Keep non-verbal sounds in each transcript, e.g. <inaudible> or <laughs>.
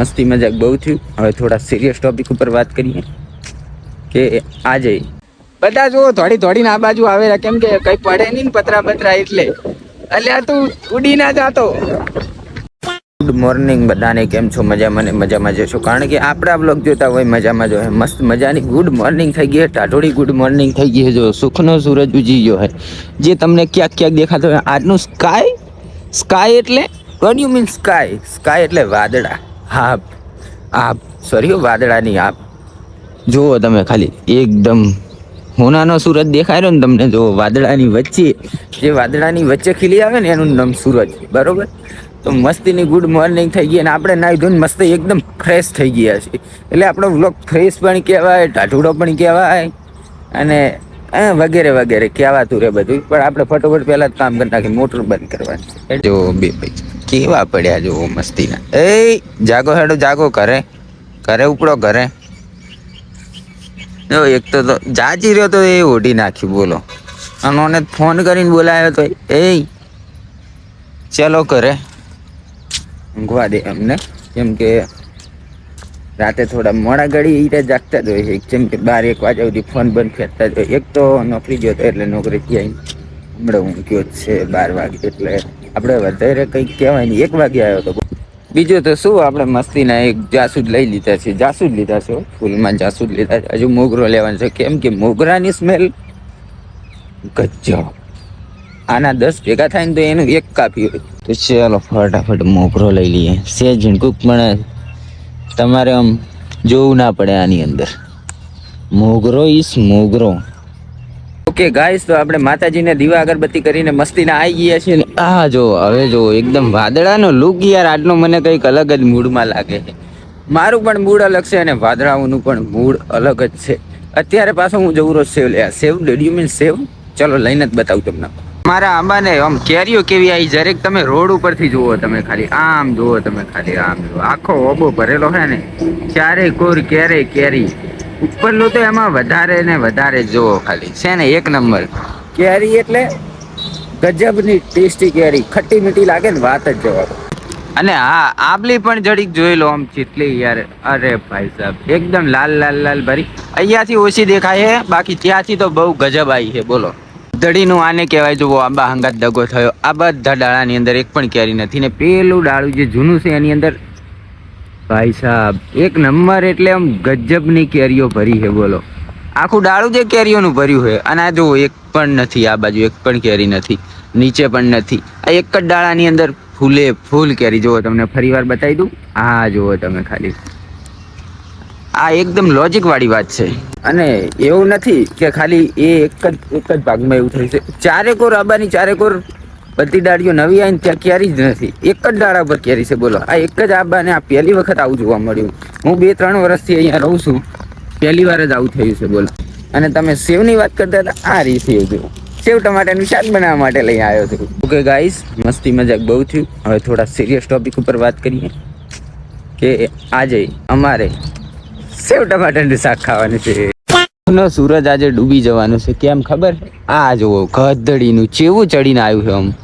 મસ્તી મજાક બહુ થયું. હવે થોડા સિરિયસ ટોપિક ઉપર વાત કરીએ. કે આજે બધા જો થોડી થોડીને આ બાજુ આવેલા. કેમ કે કઈ પડે નહીં પતરા પતરા બતરા એટલે. અલ્યા તું ઉડી ના જાતો ગુડ મોર્નિંગ બધાને. કેમ છો? મજામાં ને મજામાં જશો કારણ કે આપણા બ્લોગ જોતા હોય મજામાં જો મસ્ત મજાની ગુડ મોર્નિંગ થઈ ગઈ ટાટોડી ગુડ મોર્નિંગ થઈ ગઈ જો સુખનો સૂરજ ઉજી ગયો હે. જે તમને ક્યાંક ક્યાંક દેખાતો હોય આજનું સ્કાય સ્કાય એટલે? What you mean sky sky એટલે વાદળા. હા આપ સોરી વાદળાની આપ. જુઓ તમે ખાલી, એકદમ હોનાનો સૂરજ દેખાય રહ્યો ને તમને જો વાદળાની વચ્ચે, જે વાદળાની વચ્ચે ખીલી આવે ને એનું નામ સૂરજ, બરોબર? તો મસ્તીની ગુડ મોર્નિંગ થઈ ગઈ અને આપણે નાઈ ધોઈને મસ્ત એકદમ ફ્રેશ થઈ ગયા છીએ. એટલે આપણો વ્લોગ ફ્રેશ પણ કહેવાય, ટાઢુડો પણ કહેવાય, અને વગેરે વગેરે કહેવાતું રહે બધું. પણ આપણે ફટોફટ પહેલાં જ કામ કરી નાખી મોટર બંધ કરવાની જો, બે ભાઈ કેવા પડ્યા જુઓ મસ્તીના. એ જાગો હેડો, જાગો કરે ઘરે ઉપડો, ઘરે. જો, એક તો જાચી રહ્યો તો એ ઓઢી નાખ્યું, બોલો. અને મને ફોન કરીને બોલાયો તો એ ચલો કરે ઊંઘવા દે અમને. કેમ કે રાતે થોડા મોડા ઘડી રીતે જાગતા જ હોય જેમ કે બાર, એક વાગ્યા સુધી ફોન બંધ ફેરતા જ હોય. એક તો નોકરી ગયો હતો એટલે નોકરી ક્યાંય હમણાં ઊંઘ્યો જ છે બાર વાગે એટલે. આપણે વધારે કંઈક કહેવાય નહીં. એક વાગે આવ્યો હતો બીજું તો શું આપણે મસ્તીના એક જાસૂદ લઈ લીધા છે. જાસૂદ લીધા છે ફૂલમાં જાસૂદ લીધા છે. હજુ મોગરો લેવાનો છે. કેમ કે મોગરાની સ્મેલ ગજબ. આના દસ ભેગા થાય ને તો એનું એક કાપી હોય. તો ચાલો ફટાફટ મોગરો લઈ લઈએ. સે ઝીણકુક પણ તમારે આમ જોવું ના પડે આની અંદર. મોગરો ઇસ મોગરો. ઓકે ગાઈસ તો આપણે માતાજીને દીવા અગરબત્તી કરીને મસ્તીને આવી ગયા છીએ. આ જો, હવે જો, એકદમ વાદળાનો લુક યાર, આજનો મને કંઈક અલગ જ મૂડમાં લાગે છે. મારું પણ મૂડ અલગ છે અને વાદળાઓનું પણ મૂડ અલગ જ છે. અત્યારે પાછો હું જવું રોજ સેવ લે sev? Dad you mean sev? ચલો, લઈને જ બતાવું તમને. મારા આંબાને આમ કેરીઓ કેવી આવી? જરેક તમે રોડ ઉપરથી જુઓ તમે ખાલી. આમ જુઓ તમે ખાલી, આમ આખો ઓબો ભરેલો છે ને. ક્યારેય કોર ક્યારે કેરી. ઉપરનું તો એમાં વધારે ને વધારે જુઓ ખાલી. છે ને એક નંબર. કેરી એટલે ગજબની ટેસ્ટી કેરી. ખટ્ટી મીઠી લાગે ને વાત જ જવા અને હા આબલી પણ જડીક જોઈ લો આમ ચીટલી યાર. અરે ભાઈ સાહેબ એકદમ લાલ લાલ લાલ ભરી. અહીંયાથી ઓછી દેખાય છે બાકી ત્યાંથી તો બહુ ગજબ આવી છે બોલો. દડીનું આને કહેવાય જો આંબા હંગાત દગો થયો. આ બધા ડાળાની અંદર એક પણ કેરી નથી ને પેલું ડાળું જે જૂનું છે એની અંદર ભાઈ સાહેબ એક નંબર એટલે આમ ગજબની કેરીઓ ભરી છે, બોલો. આખું ડાળું જે કેરીઓનું ભર્યું છે, અને આ જો એક પણ નથી, આ બાજુ એક પણ કેરી નથી, નીચે પણ નથી. આ એક જ ડાળાની અંદર ફૂલે, ફૂલ કેરી. જુઓ, તમને ફરી વાર બતાવી દઉં. હા જુઓ તમે ખાલી. આ એકદમ લોજિક વાળી વાત છે. અને એવું નથી કે ખાલી એ એક જ એક જ ભાગમાં એવું થયું છે. ચારેકોર આબાની ચારે કોર બધી ડાળીઓ નવી આવીને ત્યાં ક્યારે જ નથી. એક જ ડાળા પર ક્યારે છે, બોલો. આ એક જ આબાને આ પહેલી વખત આવું જોવા મળ્યું. હું બે ત્રણ વર્ષથી અહીંયા રહું છું. પહેલી વાર જ આવું થયું છે, બોલો. અને તમે સેવની વાત કરતા હતા, આ રીતે સેવ સેવ ટમાટાનું શાક બનાવવા માટે લઈ આવ્યો છું. ઓકે ગાઈસ મસ્તી મજાક બહુ થયું. હવે થોડા સિરિયસ ટોપિક ઉપર વાત કરીએ. કે આજે અમારે સેવ ટમાટાનું શાક ખાવાનું છે. નો, સૂરજ આજે ડૂબી જવાનું છે, કેમ ખબર? આ જુઓ, ગધડીનું, ચેવું ચડીને આવ્યું છે આમ.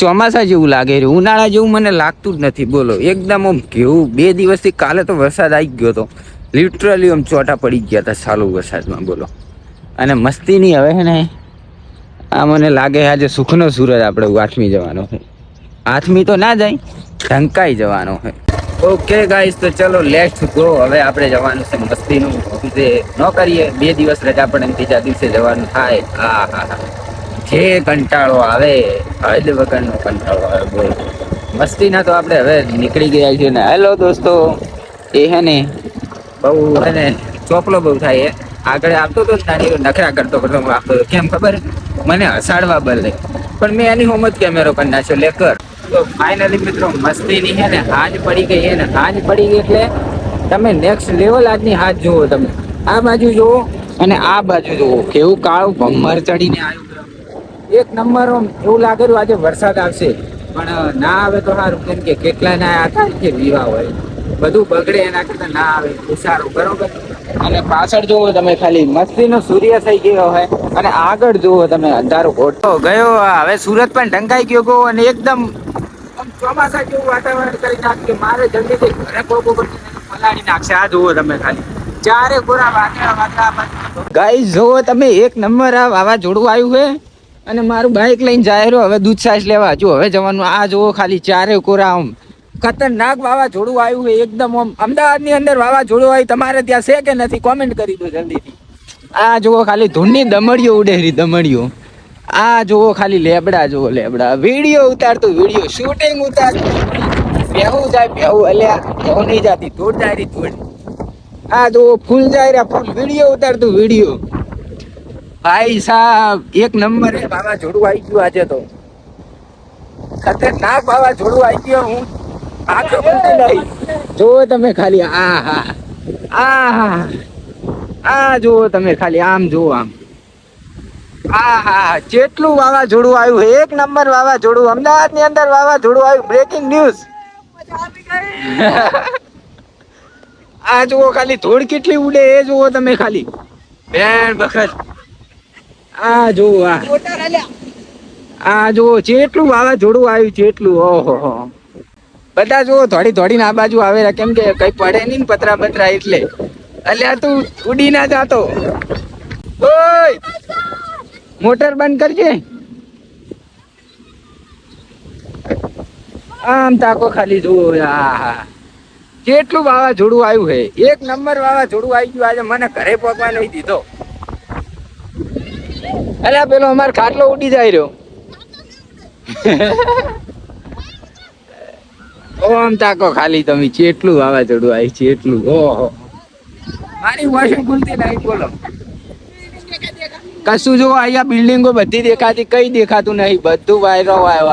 ચોમાસા જેવું લાગે છે. ઉનાળા જેવું મને લાગતું જ નથી. બોલો, એકદમ આમ કેવું. બે દિવસથી કાલે તો વરસાદ આવી ગયો હતો લિટરલી આમ ચોટા પડી ગયા હતા સારું વરસાદમાં, બોલો. અને મસ્તીની હવે છે ને, આ મને લાગે આજે સુખનો સૂરજ આપણે આઠમી જવાનો છે. આઠમી તો ના જાય, ઢંકાઈ જવાનો છે. ઓકે ગાઈસ તો ચલો લેટ્સ ગો હવે આપણે જવાનું છે મસ્તીનું. જે ન કરીએ, બે દિવસ રજા પડે ત્રીજા દિવસે જવાનું થાય. હા હા હા. જે કંટાળો આવે, હદ વગરનો કંટાળો આવે, બોલ. મસ્તીના તો આપણે હવે નીકળી ગયા છીએ ને. હેલો દોસ્તો, એ હે ને? બહુ હે ને, ચોપલો બહુ થાય આગળ આવતો ને નાની નખરા કરતો કરતો હું આવતો કેમ ખબર? મને હસાડવા બદલે. પણ મેં એની હોમ જ કેમેરો કરી નાખ્યો, લે તો ફાઇનલી મિત્રો, મસ્તીની છે ને, હાજ પડી ગઈ હે ને. હાજ પડી ગઈ એટલે તમે નેક્સ્ટ લેવલ આજની હાથ જુઓ તમે. આ બાજુ જુઓ અને આ બાજુ જુઓ. કેવું કાળું ભમર ચડીને આવ્યું. એક નંબર એવું લાગેલું આજે વરસાદ આવશે. પણ ના આવે તો સારું, કેમ કે કેટલા ના થાય કે વિવાહ હોય. બધું બગડે એના કરતા ના આવે, એ સારું, બરોબર? અને પાછળ જુઓ તમે ખાલી, મસ્તીનો સૂર્ય થઈ ગયો હોય અને આગળ જુઓ તમે, અંધારો ઘોટો ગયો હવે સુરત પણ ઢંકાઈ ગયો ગયો અને એકદમ ચોમાસા જેવું વાતાવરણ કરી નાખ્યું મારે જલ્દીથી ઘરે કોકો પલાળી નાખશે. આ જુઓ તમે ખાલી, ચારે ગોરા વાદળા વાદળા ગાઈ જુઓ તમે, એક નંબર આ વાવાઝોડું આવ્યું છે. અને મારું બાઇક લઈને જાય રહ્યો હવે દૂધ છાશ લેવા. જો હવે જવાનું, આ જુઓ ખાલી ચારે કોરા આમ. ખતરનાક વાવાઝોડું આવ્યું છે, એકદમ આમ. અમદાવાદની અંદર વાવાઝોડું આવ્યું તમારે ત્યાં છે કે નથી? કોમેન્ટ કરી દો જલ્દીથી. આ જુઓ ખાલી ધૂળની દમડીઓ ઉડેરી દમડીઓ. આ જુઓ ખાલી લેબડા, જુઓ લેબડા. વીડિયો ઉતારતું, વીડિયો શૂટિંગ ઉતારતું. બેહું જાય, બેહું. અલ્યા, બેહું નહીં જાતી, ધૂળ જાય રી ધૂળ. આ જુઓ, ફૂલ જાય રહ્યા, ફૂલ વીડિયો ઉતારતું, વીડિયો. ભાઈ સાહેબ, એક નંબર એ વાવાઝોડું આવી ગયું આજે તો. ખતરનાક વાવાઝોડું આવી ગયો, હું આખો ખુલતી નહીં જો તમે ખાલી આ હા આ હા આ જુઓ તમે ખાલી, આમ જુઓ આમ. આ હા જેટલું વાવાઝોડું આવ્યું એક નંબર વાવાઝોડું અમદાવાદની અંદર વાવાઝોડું આવ્યું બ્રેકિંગ ન્યૂઝ <laughs> આ જુઓ ખાલી, ધૂળ કેટલી ઉડે એ જુઓ તમે ખાલી. બેન વખત આ જુઓ, આ. આ જુઓ, જેટલું વાવાઝોડું આવ્યું જેટલું ઓહો બધા જુઓ થોડી થોડીને આ બાજુ આવેલા કેમ કે કઈ પડે નહીં પતરા પતરા એટલે. અલ્યા તું ઉડી ના જાતો. ઓય! મોટર બંધ કરજે. આમ તાકો ખાલી જુઓ હા કેટલું વાવાઝોડું આવ્યું હે એક નંબર વાવાઝોડું આવી ગયું. આજે મને ઘરે પહોંચવા નહીં દીધો. અલ્યા પેલો અમાર ખાટલો ઉડી જાય રહ્યો. ઓમ તાકો ખાલી તમે ચેટલું વાવાઝોડું આવી છે એટલું ઓહો. મારી વોશિંગ ખુલતી નહીં બોલો. કશું જો અહીંયા બિલ્ડિંગો બધી દેખાતી કઈ દેખાતું નહીં બધું વાયરો વાયો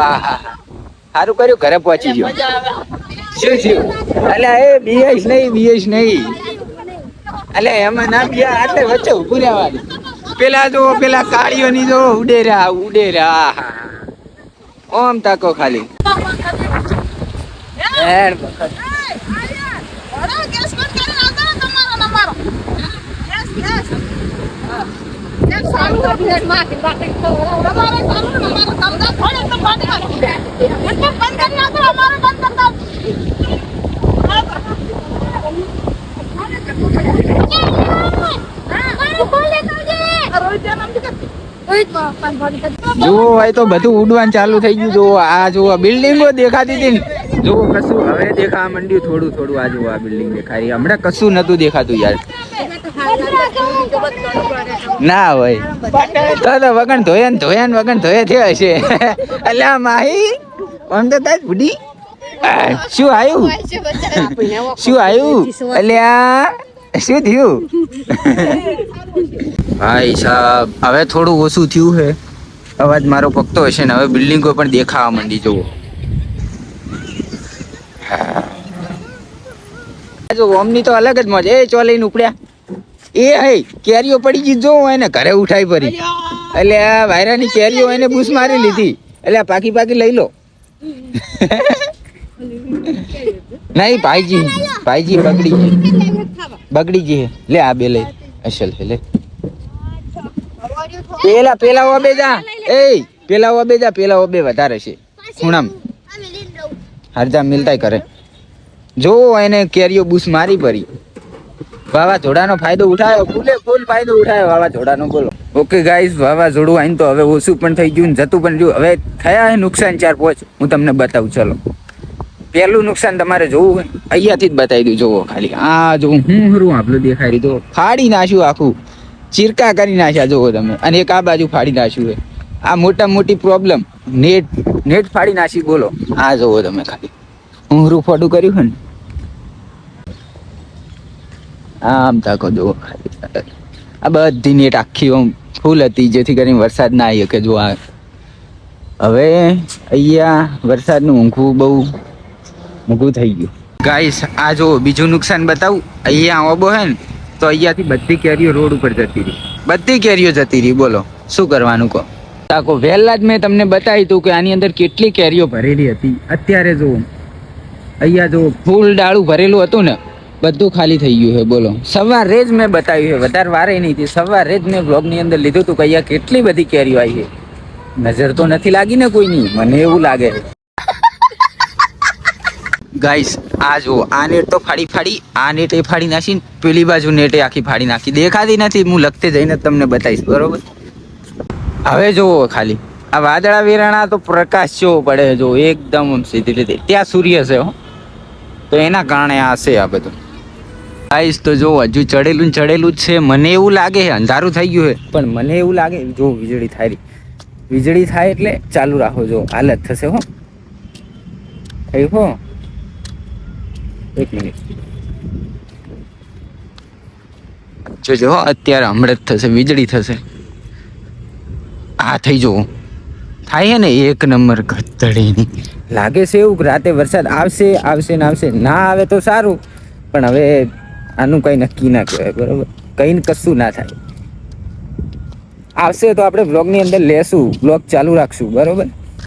સારું કર્યું ઘરે પહોંચી ગયો. શું શું અલ્યા એ બીએસ નહીં બીએસ નહીં. અલ્યા એમાં ના બીયા આટલે વચ્ચે ઉભું રહેવાનું. પેલા જો, પેલા કાળીઓની જો ઉડેરા ઉડેરા ઓમ તાકો ખાલી આ બંધ ઓમ તાકો ખાલી બંધ વખત. જુઓ હોય તો બધું ઉડવાનું ચાલુ થઈ ગયું. જુઓ, આ જુઓ બિલ્ડિંગો દેખાતી હતી ને. જુઓ, કશું હવે દેખા મંડ્યું, થોડું થોડું આ જુઓ, આ બિલ્ડિંગ દેખાય હમણાં કશું નતું દેખાતું યાર. ના ભાઈ. તો તો વગણ ધોયા ને ધોયા ને વગણ ધોયા થયા હશે. અલ્યા, માહી, આમ તો તાજ બુડી શું આવ્યું શું આવ્યું અલ્યા શું થયું? ભાઈ સાહેબ હવે થોડું ઓછું થયું છે. અવાજ મારો પકતો હશે ને હવે બિલ્ડિંગો પણ દેખાવા માંડી જુઓ. હા. જો ઓમની તો અલગ જ મજા. એ ચો લઈને ઉપડ્યા. એ હે કેરીઓ પડી ગઈ જો એને ઘરે ઉઠાઈ પડી. એટલે આ વાયરાની કેરીઓ એને બૂસ મારી લીધી. એટલે આ પાકી પાકી લઈ લો. <laughs> નહીં ભાઈજી ભાઈજી પકડી. ગઈ બગડી ગઈ લે આ બે લઈ. અસલ હે લે. પેલા પેલા ઓબે જા. એ પેલા ઓબે જા પેલા ઓબે વધારે છે. ખૂણામ. હરજા મિલતા કરે. જો એને કેરીઓ બૂસ મારી પડી. વાવાઝોડાનો ફાયદો ઉઠાયો. ફૂલે ફૂલ ફાયદો ઉઠાયો. વાવાઝોડાનો બોલો. ઓકે ગાઈસ વાવાઝોડું આઈને તો હવે ઓછું પણ થઈ ગયું ને જતું પણ રહ્યું. હવે થયા હે નુકસાન ચાર પહોંચ હું તમને બતાવું ચલો. પહેલું નુકસાન તમારે જોવું હોય. અહીંયાથી જ બતાવી દઉં જોવો ખાલી. આ જો હું હરું આપણું દેખાઈ દીધો ફાડી નાખ્યું આખું. ચીરકા કરી નાખ્યા જોવો તમે. અને એક આ બાજુ ફાડી નાખ્યું હોય આ મોટા મોટી પ્રોબ્લેમ નેટ નેટ ફાડી નાખી, બોલો. આ જોવો તમે ખાલી. હરું ફોટું કર્યું હોય ને? આમ તાકો જોવો ખાલી. આ બધી નેટ આખી આમ ફૂલ હતી, જેથી કરીને વરસાદ ના આવી શકે જો આ. હવે અહીંયા વરસાદનું ઊંઘવું બહુ મૂકું થઈ ગયું. ગાઈસ આ જો બીજું નુકસાન બતાવું. અહીંયા ઓબો હે ને તો અહીંયાથી બધી કેરીઓ રોડ ઉપર જતી રહી. બધી કેરીઓ જતી રહી બોલો. શું કરવાનું કહો? તાકો વહેલા જ મેં તમને બતાવ્યું હતું કે આની અંદર કેટલી કેરીઓ ભરેલી હતી. અત્યારે જો અહીંયા જો ફૂલ ડાળું ભરેલું હતું ને બધું ખાલી થઈ ગયું છે બોલો. સવારે જ મેં બતાવ્યું છે વધારે વારે નહીં હતી સવારે જ મેં બ્લોગની અંદર લીધું હતું કે અહીંયા કેટલી બધી કેરીઓ આવી છે. નજર તો નથી લાગી ને કોઈની મને એવું લાગે છે. ગાઈસ, આ જુઓ, આ નેટ તો ફાડી ફાડી, આ નેટ એ ફાડી નાખી પેલી બાજુ નેટે આખી ફાડી નાખી. દેખાતી નથી, હું લખતે જઈને તમને બતાવીશ, બરોબર? હવે જુઓ ખાલી, આ વાદળા વેરાણા તો પ્રકાશ જેવો પડે જો એકદમ સીધી રીતે. ત્યાં સૂર્ય છે, હો. તો એના કારણે આ છે આ બધું. ગાઈસ, તો જો હજુ ચડેલું ચડેલું જ છે. મને એવું લાગે છે, અંધારું થઈ ગયું છે. પણ મને એવું લાગે જો વીજળી થાય વીજળી થાય એટલે ચાલુ રાખો જો હાલત થશે, હો. થઈ હો. એક મિનિટ. જોજો અત્યારે હમણાં જ થશે વીજળી થશે. આ થઈ જવું થાય ને એક નંબર ગધડીની. લાગે છે એવું કે રાતે વરસાદ આવશે આવશે ને આવશે. ના આવે તો સારું. પણ હવે આનું કંઈ નક્કી ના કહેવાય બરાબર? કંઈ કશું ના થાય. આવશે તો આપણે બ્લોગની અંદર લેશું. બ્લોગ ચાલુ રાખશું બરોબર?